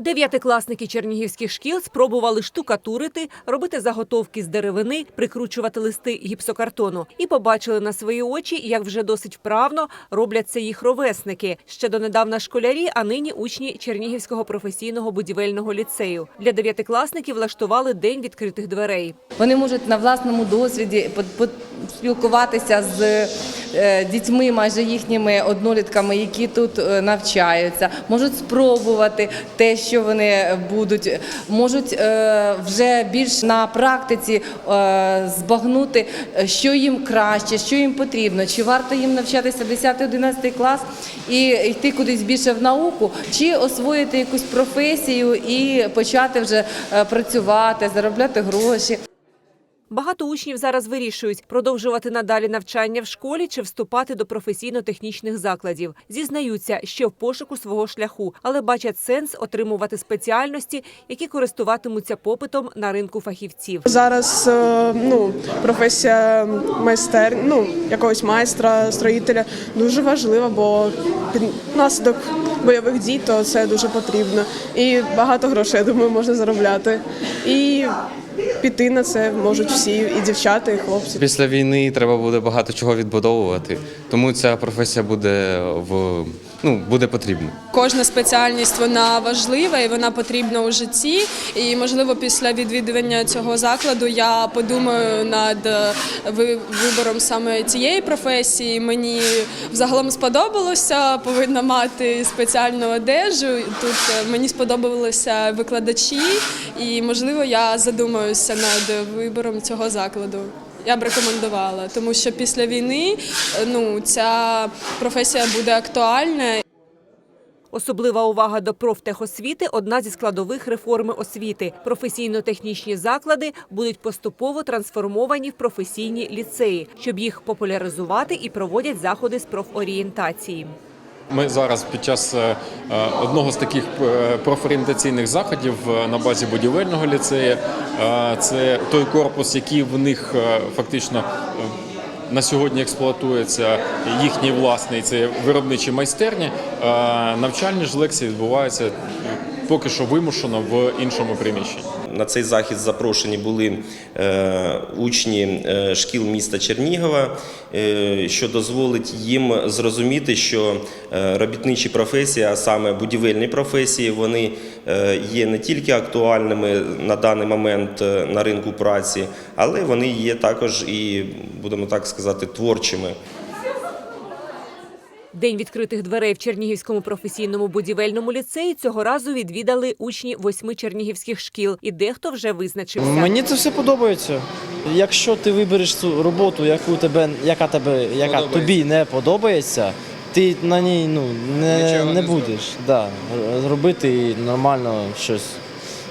Дев'ятикласники чернігівських шкіл спробували штукатурити, робити заготовки з деревини, прикручувати листи гіпсокартону і побачили на свої очі, як вже досить вправно роблять це їх ровесники. Ще донедавна школярі, а нині учні Чернігівського професійного будівельного ліцею. Для дев'ятикласників влаштували день відкритих дверей. Вони можуть на власному досвіді спілкуватися з дітьми, майже їхніми однолітками, які тут е, навчаються, можуть спробувати те, що вони будуть, можуть е, вже більш на практиці е, збагнути, е, що їм краще, що їм потрібно, чи варто їм навчатися 10-11 клас і йти кудись більше в науку, чи освоїти якусь професію і почати вже е, працювати, заробляти гроші. Багато учнів зараз вирішують продовжувати надалі навчання в школі чи вступати до професійно-технічних закладів. Зізнаються, що в пошуку свого шляху, але бачать сенс отримувати спеціальності, які користуватимуться попитом на ринку фахівців. Зараз е, ну, професія майстер, ну, якогось майстра, строїтеля дуже важлива, бо під наслідок бойових дій то це дуже потрібно. І багато грошей, я думаю, можна заробляти. І піти на це можуть всі, і дівчата, і хлопці. Після війни треба буде багато чого відбудовувати, тому ця професія буде в ну буде потрібна. Кожна спеціальність вона важлива і вона потрібна у житті. І можливо, після відвідування цього закладу я подумаю над е, вибором саме цієї професії. Мені взагалом сподобалося, повинна мати спеціальну одежу. Тут е, мені сподобалися викладачі, і можливо, я задумаюся над вибором цього закладу. Я б рекомендувала, тому що після війни е, ну ця професія буде актуальна Особлива увага до профтехосвіти – одна зі складових реформи освіти. Професійно-технічні заклади будуть поступово трансформовані в професійні ліцеї, щоб їх популяризувати і проводять заходи з профорієнтації. Ми зараз під час е, е, одного з таких е, профорієнтаційних заходів на базі будівельного ліцею. Це той корпус, який в них фактично на сьогодні експлуатується їхній власний це виробничі майстерні. Навчальні ж лекції відбуваються поки що вимушено в іншому приміщенні. На цей захід запрошені були е, учні е, шкіл міста Чернігова, е, що дозволить їм зрозуміти, що робітничі професії, а саме будівельні професії, вони є не тільки актуальними на даний момент на ринку праці, але вони є також і, будемо так сказати, творчими. День відкритих дверей в Чернігівському професійному будівельному ліцеї цього разу відвідали учні восьми чернігівських шкіл, і дехто вже визначився. Мені це все подобається. Якщо ти вибереш цю роботу, яку тебе, яка тебе, яка тобі не подобається, ти на ній ну не, не будеш да, робити нормально щось.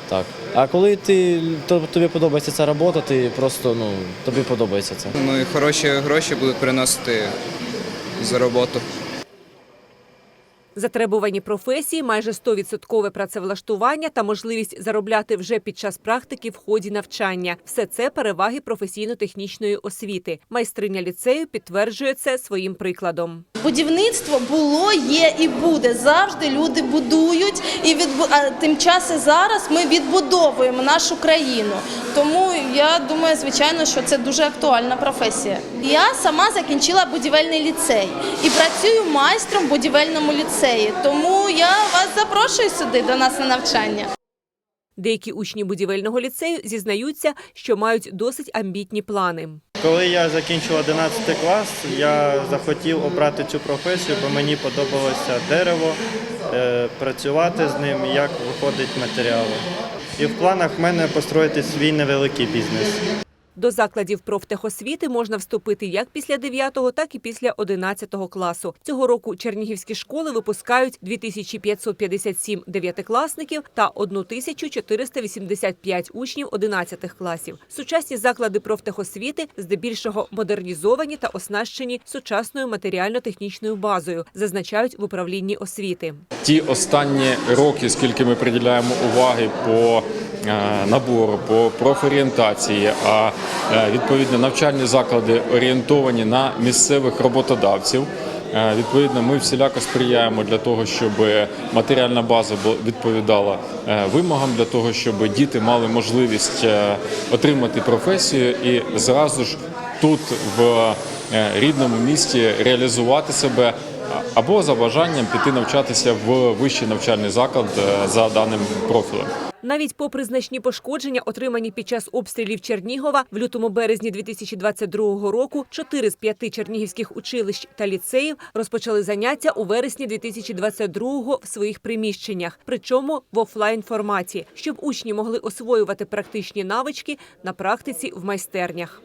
Так. А коли ти то- тобі подобається ця робота, ти просто ну тобі подобається це. Ну і хороші гроші будуть приносити за роботу. Затребувані професії, майже 100% працевлаштування та можливість заробляти вже під час практики в ході навчання. Все це переваги професійно-технічної освіти. Майстриня ліцею підтверджує це своїм прикладом. Будівництво було, є і буде. Завжди люди будують, і відбу... а тим часом зараз ми відбудовуємо нашу країну. Тому я думаю, звичайно, що це дуже актуальна професія. Я сама закінчила будівельний ліцей і працюю майстром будівельному ліцеї. Тому я вас запрошую сюди до нас на навчання. Деякі учні будівельного ліцею зізнаються, що мають досить амбітні плани. Коли я закінчив 11 клас, я захотів обрати цю професію, бо мені подобалося дерево, е, працювати з ним, як виходить матеріали. І в планах в мене построїти свій невеликий бізнес. До закладів профтехосвіти можна вступити як після 9, так і після 11 класу. Цього року чернігівські школи випускають 2557 дев'ятикласників та 1485 учнів 11 класів. Сучасні заклади профтехосвіти здебільшого модернізовані та оснащені сучасною матеріально-технічною базою, зазначають в управлінні освіти. ті останні роки, скільки ми приділяємо уваги по набору, по профорієнтації, а е, відповідно навчальні заклади орієнтовані на місцевих роботодавців. Е, Відповідно, ми всіляко сприяємо для того, щоб матеріальна база відповідала е, вимогам, для того, щоб діти мали можливість е, отримати професію і зразу ж тут, в е, рідному місті, реалізувати себе або за бажанням піти навчатися в вищий навчальний заклад е, за даним профілем. Навіть попри значні пошкодження, отримані під час обстрілів Чернігова в лютому-березні 2022 року, чотири з п'яти чернігівських училищ та ліцеїв розпочали заняття у вересні 2022 в своїх приміщеннях, причому в офлайн форматі, щоб учні могли освоювати практичні навички на практиці в майстернях.